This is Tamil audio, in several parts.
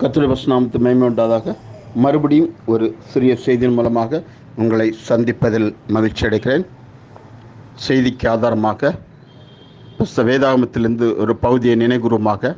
கத்துடைய வசனாமத்து மேன்மை உண்டாதாக மறுபடியும் ஒரு சிறிய செய்தியின் மூலமாக உங்களை சந்திப்பதில் மகிழ்ச்சி அடைகிறேன். செய்திக்கு ஆதாரமாக வேதாகமத்திலிருந்து ஒரு பகுதியை நினைகுறமாக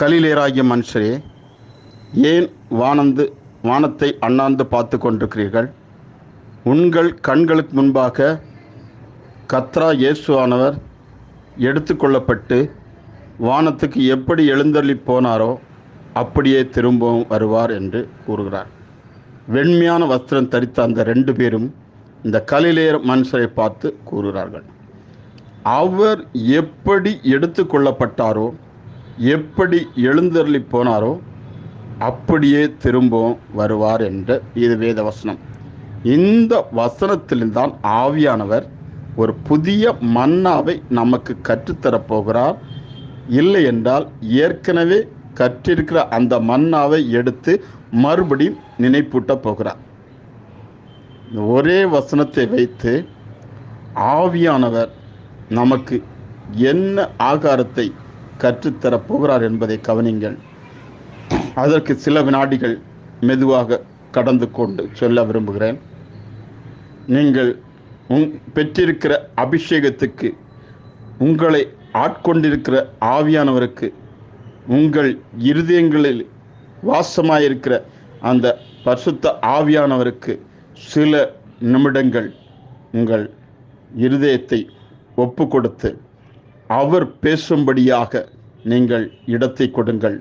கலிலேராகிய மனுஷரே ஏன் வானந்து வானத்தை அண்ணாந்து பார்த்து கொண்டிருக்கிறீர்கள்? உங்கள் கண்களுக்கு முன்பாக கத்ரா இயேசுவானவர் எடுத்துக்கொள்ளப்பட்டு வானத்துக்கு எப்படி எழுந்தள்ளி போனாரோ அப்படியே திரும்பவும் வருவார் என்று கூறுகிறார். வெண்மையான வஸ்திரம் தரித்த அந்த ரெண்டு பேரும் இந்த கலிலேயர் மனுஷரை பார்த்து கூறுகிறார்கள். அவர் எப்படி எடுத்துக்கொள்ளப்பட்டாரோ எப்படி எழுந்தருளி போனாரோ அப்படியே திரும்பவும் வருவார் என்ற இது வேத வசனம். இந்த வசனத்தில்தான் ஆவியானவர் ஒரு புதிய மன்னாவை நமக்கு கற்றுத்தரப் போகிறார். இல்லை என்றால் ஏற்கனவே கற்றிருக்கிற அந்த மன்னாவை எடுத்து மறுபடியும் நினைப்பூட்ட போகிறார். ஒரே வசனத்தை வைத்து ஆவியானவர் நமக்கு என்ன ஆகாரத்தை கற்றுத்தரப் போகிறார் என்பதை கவனிங்கள். அதற்கு சில வினாடிகள் மெதுவாக கடந்து கொண்டு சொல்ல விரும்புகிறேன். நீங்கள் உங் பெற்றிருக்கிற அபிஷேகத்துக்கு உங்களை ஆட்கொண்டிருக்கிற ஆவியானவருக்கு உங்கள் இருதயங்களில் வாசமாயிருக்கிற அந்த பரிசுத்த ஆவியானவருக்கு சில நிமிடங்கள் உங்கள் இருதயத்தை ஒப்பு கொடுத்து அவர் பேசும்படியாக நீங்கள் இடத்தை கொடுங்கள்.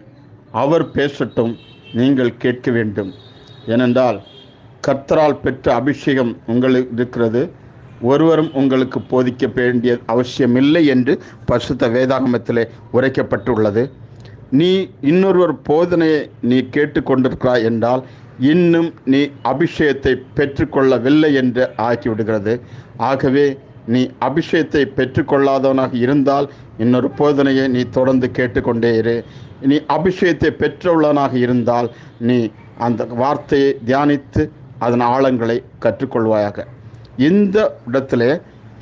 அவர் பேசட்டும் நீங்கள் கேட்க வேண்டும். ஏனென்றால் கர்த்தரால் பெற்ற அபிஷேகம் உங்களுக்கு இருக்கிறது. ஒருவரும் உங்களுக்கு போதிக்க வேண்டிய அவசியமில்லை என்று பசுத்த வேதாகமத்திலே உரைக்கப்பட்டுள்ளது. நீ இன்னொருவர் போதனையை நீ கேட்டுக்கொண்டிருக்கிறாய் என்றால் இன்னும் நீ அபிஷேகத்தை பெற்றுக்கொள்ளவில்லை என்று ஆக்கிவிடுகிறது ஆகவே நீ அபிஷேகத்தை பெற்றுக்கொள்ளாதவனாக இருந்தால் இன்னொரு போதனையை நீ தொடர்ந்து கேட்டுக்கொண்டே இரு. நீ அபிஷேகத்தை பெற்றுள்ளவனாக இருந்தால் நீ அந்த வார்த்தையை தியானித்து அதன் ஆழங்களை கற்றுக்கொள்வாயாக. இந்த இடத்துல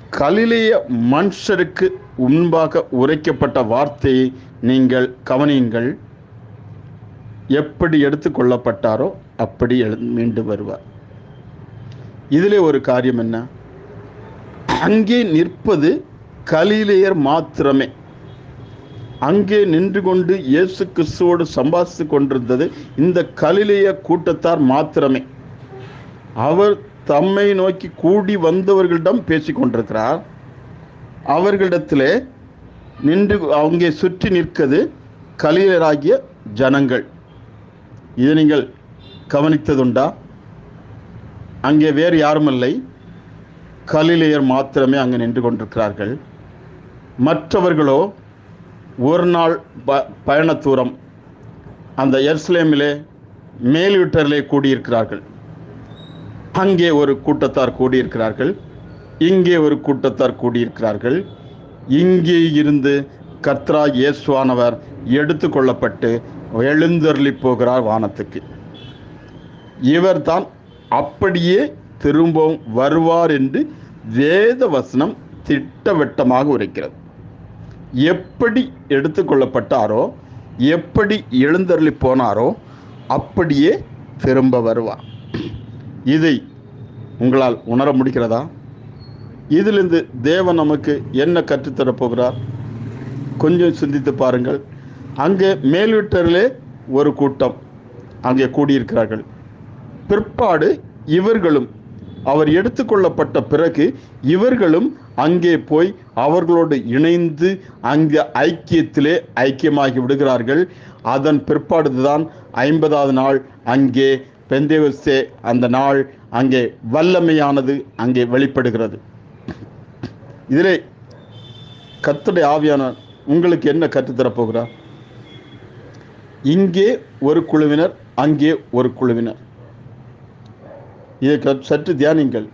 கலிலேய மனுஷருக்கு முன்பாக உரைக்கப்பட்ட வார்த்தையை நீங்கள் கவனியுங்கள். எப்படி எடுத்துக்கொள்ளப்பட்டாரோ அப்படி எழு மீண்டு வருவார். இதிலே ஒரு காரியம் என்ன? அங்கே நிற்பது கலிலேயர் மாத்திரமே. அங்கே நின்று கொண்டு இயேசு கிறிஸ்துவோடு சம்பாதித்து கொண்டிருந்தது இந்த கலிலேய கூட்டத்தார் மாத்திரமே. அவர் தம்மை நோக்கி கூடி வந்தவர்களிடம் பேசி கொண்டிருக்கிறார். அவர்களிடத்திலே நின்று அங்கே சுற்றி நிற்கிறது கலியராகிய ஜனங்கள். இதை நீங்கள் கவனித்ததுண்டா? அங்கே வேறு யாரும் இல்லை கலிலேயர் மாத்திரமே அங்கே நின்று கொண்டிருக்கிறார்கள். மற்றவர்களோ ஒரு நாள் ப பயண தூரம் அந்த எர்ஸ்லேமிலே மேல்விட்டரிலே கூடியிருக்கிறார்கள். அங்கே ஒரு கூட்டத்தார் கூடியிருக்கிறார்கள். இங்கே ஒரு கூட்டத்தார் கூடியிருக்கிறார்கள். இங்கே இருந்து கத்ரா இயேசுவானவர் எடுத்து கொள்ளப்பட்டு எழுந்தருளி போகிறார் வானத்துக்கு. இவர்தான் அப்படியே திரும்பவும் வருவார் என்று வேத வசனம் திட்டவட்டமாக உரைக்கிறது. எப்படி எடுத்துக்கொள்ளப்பட்டாரோ எப்படி எழுந்தருளி போனாரோ அப்படியே திரும்ப வருவார். இதை உங்களால் உணர முடிகிறதா? இதிலிருந்து தேவன் நமக்கு என்ன கற்றுத்தரப் போகிறார் கொஞ்சம் சிந்தித்து பாருங்கள். அங்கே மேல்விட்டரிலே ஒரு கூட்டம் அங்கே கூடியிருக்கிறார்கள். பிற்பாடு இவர்களும் அவர் எடுத்துக்கொள்ளப்பட்ட பிறகு இவர்களும் அங்கே போய் அவர்களோடு இணைந்து அங்கே ஐக்கியத்திலே ஐக்கியமாகி விடுகிறார்கள். அதன் பிற்பாடுதான் ஐம்பதாவது நாள் அங்கே பெந்தேவஸ்தே அந்த நாள் அங்கே வல்லமையானது அங்கே வெளிப்படுகிறது. இதிலே கத்துடைய ஆவியான உங்களுக்கு என்ன கற்றுத்தரப்போகிறார்? இங்கே ஒரு குழுவினர் அங்கே ஒரு குழுவினர். இதை சற்று தியானிங்கள்.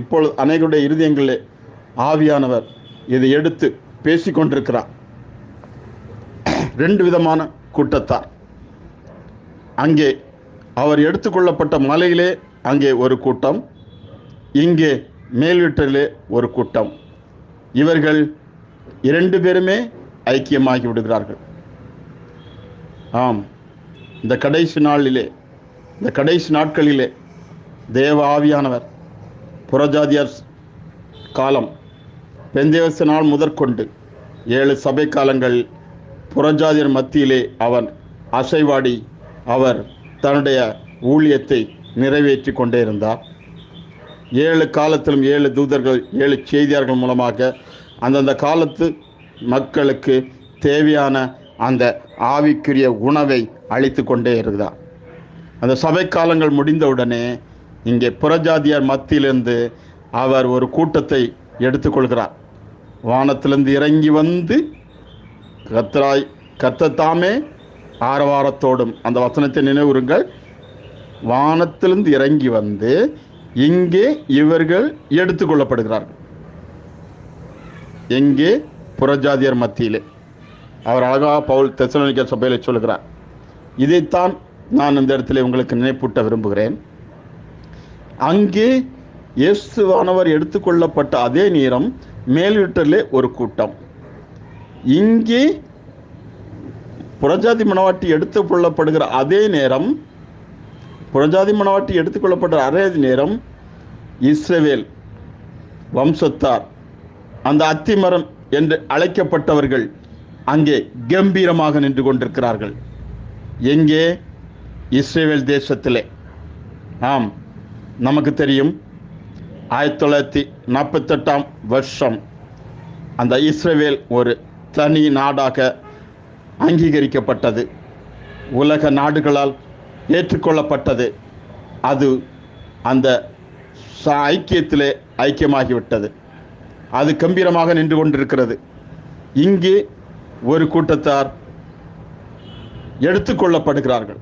இப்பொழுது அனைவருடைய இருதயங்களே ஆவியானவர் இதை எடுத்து பேசிக்கொண்டிருக்கிறார். ரெண்டு விதமான கூட்டத்தார். அங்கே அவர் எடுத்துக்கொள்ளப்பட்ட மலையிலே அங்கே ஒரு கூட்டம் இங்கே மேல்வீட்டிலே ஒரு கூட்டம். இவர்கள் இரண்டு பேருமே ஐக்கியமாகி விடுகிறார்கள். ஆம் இந்த கடைசி நாளிலே இந்த கடைசி நாட்களிலே தேவ ஆவியானவர் புறஜாதியார் காலம் பெந்தேவச நாள் முதற்கொண்டு ஏழு சபை காலங்கள் புறஜாதியர் மத்தியிலே அவர் அசைவாடி அவர் தன்னுடைய ஊழியத்தை நிறைவேற்றி கொண்டே இருந்தார். ஏழு காலத்திலும் ஏழு தூதர்கள் ஏழு செய்தியாளர்கள் மூலமாக அந்தந்த காலத்து மக்களுக்கு தேவையான அந்த ஆவிக்குரிய உணவை அளித்து கொண்டே இருந்தார். அந்த சபை காலங்கள் முடிந்தவுடனே இங்கே புறஜாதியார் மத்தியிலிருந்து அவர் ஒரு கூட்டத்தை எடுத்துக்கொள்கிறார் வானத்திலிருந்து இறங்கி வந்து கத்தராய் கத்தத்தாமே ஆரவாரத்தோடும் அந்த வசனத்தை நினைவுறுங்கள். வானத்திலிருந்து இறங்கி வந்து இங்கே இவர்கள் எடுத்துக்கொள்ளப்படுகிறார்கள் எங்கே புறஜாதியர் மத்தியிலே. அவர் அழகாக பவுல் தெசலோனிக்க சபையில் சொல்கிறார் இதைத்தான் நான் இந்த இடத்துல உங்களுக்கு நினைப்பூட்ட விரும்புகிறேன். அங்கே இயேசுவானவர் எடுத்துக்கொள்ளப்பட்ட அதே நேரம் மேல் ஒரு கூட்டம். இங்கே புறஜாதி மணவாட்டி எடுத்துக்கொள்ளப்படுகிற அதே நேரம் புறஜாதி மனவாட்டி எடுத்துக்கொள்ளப்பட்ட அதே நேரம் இஸ்ரேவேல் வம்சத்தார் அந்த அத்திமரம் என்று அழைக்கப்பட்டவர்கள் அங்கே கம்பீரமாக நின்று கொண்டிருக்கிறார்கள். எங்கே? இஸ்ரேவேல் தேசத்திலே. ஆம் நமக்கு தெரியும் ஆயிரத்தி தொள்ளாயிரத்தி நாற்பத்தெட்டாம் வருஷம் அந்த இஸ்ரேவேல் ஒரு தனி நாடாக அங்கீகரிக்கப்பட்டது. உலக நாடுகளால் ஏற்றுக்கொள்ளப்பட்டது. அது அந்த ஐக்கியத்திலே ஐக்கியமாகிவிட்டது. அது கம்பீரமாக நின்று கொண்டிருக்கிறது. இங்கே ஒரு கூட்டத்தார் எடுத்துக்கொள்ளப்படுகிறார்கள்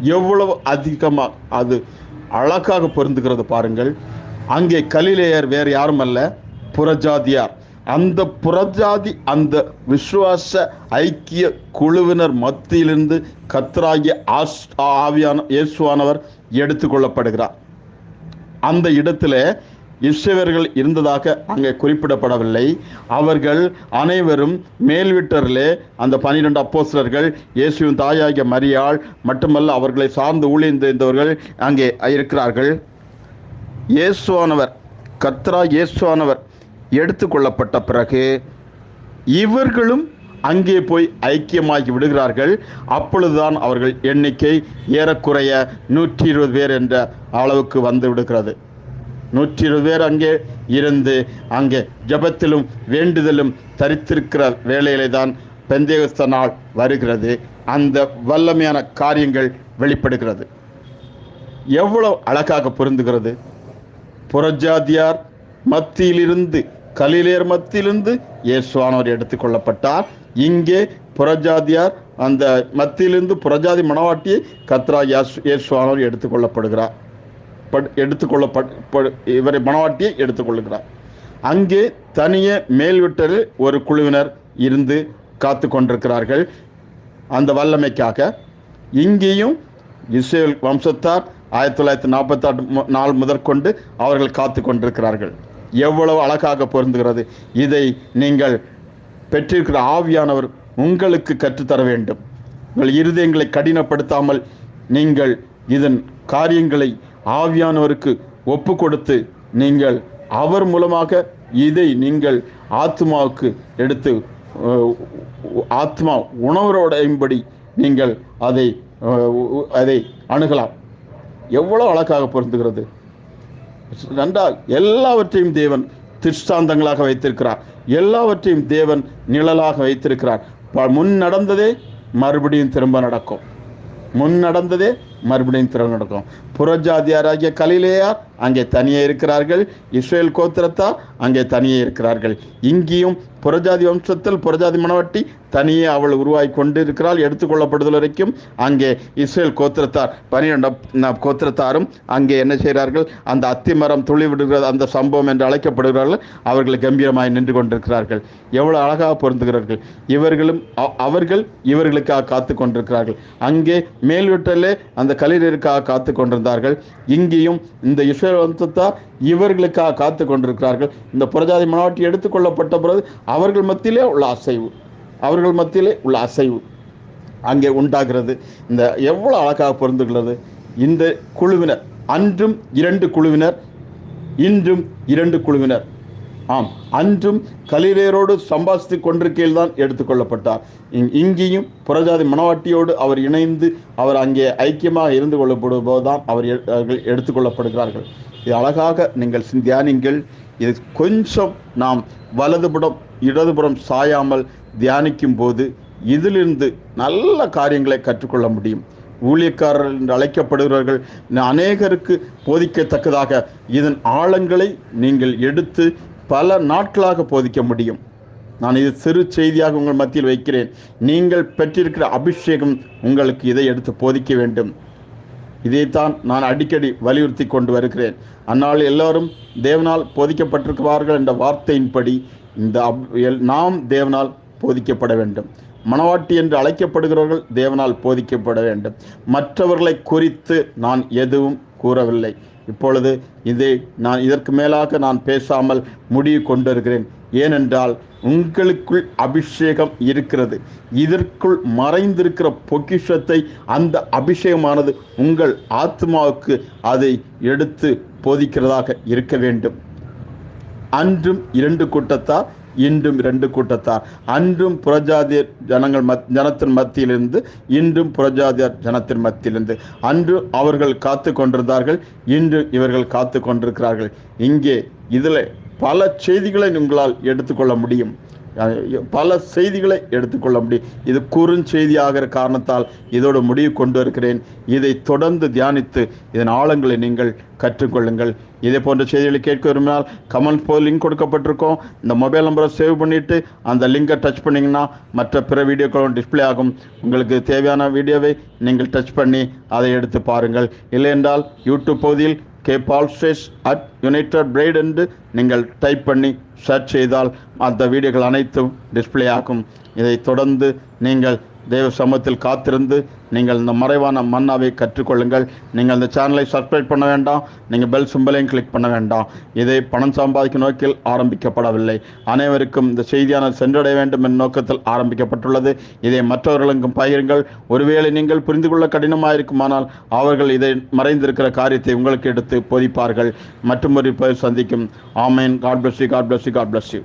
எவ்வளவு அதிகமாக அது அழகாக பொருந்துகிறது பாருங்கள். அங்கே கலிலேயர் வேறு யாரும் அல்ல புறஜாதியார். அந்த புறஜாதி அந்த விசுவாச ஐக்கிய குழுவினர் மத்தியிலிருந்து கத்ராகிய ஆஸ் ஆவியான இயேசுவானவர் எடுத்துக்கொள்ளப்படுகிறார் அந்த இடத்துல இஸ்ரவேர்கள் இருந்ததாக அங்கே குறிப்பிடப்படவில்லை. அவர்கள் அனைவரும் மேல்விட்டரிலே அந்த பனிரெண்டு அப்போஸ்லர்கள் இயேசுவின் தாயாகிய மரியாள் மட்டுமல்ல அவர்களை சார்ந்து ஊழியந்தவர்கள் அங்கே இருக்கிறார்கள். இயேசுவானவர் கத்ரா இயேசுவானவர் எடுத்துக்கொள்ளப்பட்ட பிறகு இவர்களும் அங்கே போய் ஐக்கியமாகி விடுகிறார்கள். அப்பொழுதுதான் அவர்கள் எண்ணிக்கை ஏறக்குறைய நூற்றி இருபது பேர் என்ற அளவுக்கு வந்து விடுகிறது. நூற்றி இருபது பேர் அங்கே இருந்து அங்கே ஜெபத்திலும் வேண்டுதலும் தரித்திருக்கிற வேலையிலே தான் பெந்தேகஸ்த நாள் வருகிறது. அந்த வல்லமையான காரியங்கள் வெளிப்படுகிறது. எவ்வளவு அழகாக பொருந்துகிறது. புறஜாதியார் மத்தியிலிருந்து கலிலேயர் மத்தியிலிருந்து இயேசுவானவர் எடுத்துக்கொள்ளப்பட்டார் இங்கே புறஜாதியார் அந்த மத்தியிலிருந்து புறஜாதி மணவாட்டியை கத்ரா இயேசுவானவர் எடுத்துக்கொள்ளப்படுகிறார் பட்- எடுத்துக்கொள்ளப்பட் படு- இவரை மணவாட்டியை எடுத்துக்கொள்ளுகிறார் அங்கே தனியே மேல்விட்டரில் ஒரு குழுவினர் இருந்து காத்து கொண்டிருக்கிறார்கள். அந்த வல்லமைக்காக இங்கேயும் இஸ்ரேல் வம்சத்தார் ஆயிரத்தி தொள்ளாயிரத்தி நாற்பத்தாறு நாள் முதற்கொண்டு அவர்கள் காத்து கொண்டிருக்கிறார்கள். எவ்வளவு அழகாக பொருந்துகிறது. இதை நீங்கள் பெற்றிருக்கிற ஆவியானவர் உங்களுக்கு கற்றுத்தர வேண்டும். உங்கள் இருதயங்களை கடினப்படுத்தாமல் நீங்கள் இதன் காரியங்களை ஆவியானவருக்கு ஒப்பு கொடுத்து நீங்கள் அவர் மூலமாக இதை நீங்கள் ஆத்மாவுக்கு எடுத்து ஆத்மா உணவரோடையும்படி நீங்கள் அதை அதை அணுகலாம். எவ்வளோ அழகாக பொருந்துகிறது. நன்றால் எல்லாவற்றையும் தேவன் திருஷ்டாந்தங்களாக வைத்திருக்கிறார். எல்லாவற்றையும் தேவன் நிழலாக வைத்திருக்கிறார். ப- முன் நடந்ததே மறுபடியும் திரும்ப நடக்கும். முன் நடந்ததே மறுபடியும் திறன் நடக்கும் புறஜாதியாராகிய கலிலேயார் அங்கே தனியே இருக்கிறார்கள். இஸ்ரேல் கோத்திரத்தார் அங்கே தனியே இருக்கிறார்கள். இங்கேயும் புறஜாதி வம்சத்தில் புறஜாதி மணவட்டி தனியே அவள் உருவாகி கொண்டு இருக்கிறாள் எடுத்துக்கொள்ளப்படுதல் வரைக்கும் அங்கே இஸ்ரேல் கோத்திரத்தார் பனிரெண்டாம் கோத்திரத்தாரும் அங்கே என்ன செய்கிறார்கள்? அந்த அத்திமரம் துளி விடுகிறது அந்த சம்பவம் என்று அழைக்கப்படுகிறார்கள். அவர்கள் கம்பீரமாய் நின்று கொண்டிருக்கிறார்கள். எவ்வளோ அழகாக பொருந்துகிறார்கள். இவர்களும் அவர்கள் இவர்களுக்காக காத்து கொண்டிருக்கிறார்கள். அங்கே மேல் அந்த அந்த கலைஞருக்காக காத்து கொண்டிருந்தார்கள். இங்கேயும் இந்த இஸ்ரேல் வம்சத்தார் இவர்களுக்காக காத்து கொண்டிருக்கிறார்கள். இந்த புறஜாதி மனாவட்டி எடுத்துக்கொள்ளப்பட்ட பிறகு அவர்கள் மத்தியிலே உள்ள அசைவு. அவர்கள் மத்தியிலே உள்ள அசைவு அங்கே உண்டாகிறது. இந்த எவ்வளோ அழகாக பொருந்துகிறது. இந்த குழுவினர் அன்றும் இரண்டு குழுவினர் இன்றும் இரண்டு குழுவினர். ஆம் அன்றும் கலிலேயரோடு சம்பாதித்து கொண்டிருக்கையில் தான் எடுத்துக்கொள்ளப்பட்டார். இங்- இங்கேயும் புறஜாதி மனவாட்டியோடு அவர் இணைந்து அவர் அங்கே ஐக்கியமாக இருந்து கொள்ளப்படும் போதுதான் அவர் எ- அவர்கள் எடுத்துக்கொள்ளப்படுகிறார்கள். இது அழகாக நீங்கள் தியானிங்கள். இது கொஞ்சம் நாம் வலதுபுறம் இடதுபுறம் சாயாமல் தியானிக்கும் போது இதிலிருந்து நல்ல காரியங்களை கற்றுக்கொள்ள முடியும். ஊழியக்காரர்கள் என்று அழைக்கப்படுகிறவர்கள் அநேகருக்கு போதிக்கத்தக்கதாக இதன் ஆழங்களை நீங்கள் எடுத்து பல நாட்களாக போதிக்க முடியும். நான் இது சிறு செய்தியாக உங்கள் மத்தியில் வைக்கிறேன். நீங்கள் பெற்றிருக்கிற அபிஷேகம் உங்களுக்கு இதை எடுத்து போதிக்க வேண்டும். இதைத்தான் நான் அடிக்கடி வலியுறுத்தி கொண்டு வருகிறேன். அந்நாள் எல்லாரும் தேவனால் போதிக்கப்பட்டிருக்கிறார்கள் என்ற வார்த்தையின்படி இந்த அப்- எல்- நாம் தேவனால் போதிக்கப்பட வேண்டும். மணவாட்டி என்று அழைக்கப்படுகிறவர்கள் தேவனால் போதிக்கப்பட வேண்டும். மற்றவர்களை குறித்து நான் எதுவும் கூறவில்லை. இப்பொழுது இதை நான் இதற்கு மேலாக நான் பேசாமல் முடிவு கொண்டிருக்கிறேன். ஏனென்றால் உங்களுக்குள் அபிஷேகம் இருக்கிறது. இதற்குள் மறைந்திருக்கிற பொக்கிஷத்தை அந்த அபிஷேகமானது உங்கள் ஆத்மாவுக்கு அதை எடுத்து போதிக்கிறதாக இருக்க வேண்டும். அன்றும் இரண்டு கூட்டத்தார் இன்றும் இரண்டு கூட்டத்தார். அன்றும் புறஜாதியர் ஜனங்கள் மத் ஜனத்தின் மத்தியிலிருந்து இன்றும் புறஜாதியர் ஜனத்தின் மத்தியிலிருந்து. அன்று அவர்கள் காத்து கொண்டிருந்தார்கள் இன்று இவர்கள் காத்து கொண்டிருக்கிறார்கள். இங்கே இதில் பல செய்திகளை உங்களால் எடுத்துக்கொள்ள முடியும். பல செய்திகளை எடுத்துக்கொள்ள முடியும். இது குறுஞ்செய்தியாகிற காரணத்தால் இதோடு முடிவு கொண்டு இருக்கிறேன் இதை தொடர்ந்து தியானித்து இதன் ஆழங்களை நீங்கள் கற்றுக்கொள்ளுங்கள். இதே போன்ற செய்திகளை கேட்க விரும்பினால் கமெண்ட் போல் லிங்க் கொடுக்கப்பட்டிருக்கோம். இந்த மொபைல் நம்பரை சேவ் பண்ணிவிட்டு அந்த லிங்கை டச் பண்ணிங்கன்னா மற்ற பிற வீடியோக்களும் டிஸ்ப்ளே ஆகும். உங்களுக்கு தேவையான வீடியோவை நீங்கள் டச் பண்ணி அதை எடுத்து பாருங்கள். இல்லை என்றால் யூடியூப் பகுதியில் கே பால்ஸ்டேஸ் அட் யுனைடெட் பிரைட் என்று நீங்கள் டைப் பண்ணி சர்ச் செய்தால் அந்த வீடியோக்கள் அனைத்தும் டிஸ்பிளே ஆகும். இதை தொடர்ந்து நீங்கள் தேவ சமூகத்தில் காத்திருந்து நீங்கள் இந்த மறைவான மன்னாவை கற்றுக்கொள்ளுங்கள். நீங்கள் இந்த சேனலை சப்ஸ்கிரைப் பண்ண வேண்டாம். நீங்கள் பெல் சிம்பலையும் கிளிக் பண்ண வேண்டாம். இதை பணம் சம்பாதிக்கும் நோக்கில் ஆரம்பிக்கப்படவில்லை. அனைவருக்கும் இந்த செய்தியான சென்றடைய வேண்டும் என்ற நோக்கத்தில் ஆரம்பிக்கப்பட்டுள்ளது. இதை மற்றவர்களுக்கும் பகிருங்கள். ஒருவேளை நீங்கள் புரிந்து கொள்ள கடினமாக இருக்குமானால் அவர்கள் இதை மறைந்திருக்கிற காரியத்தை உங்களுக்கு எடுத்து போதிப்பார்கள். மற்றும் ஒரு சந்திக்கும். ஆமேன். God bless you God bless you God bless you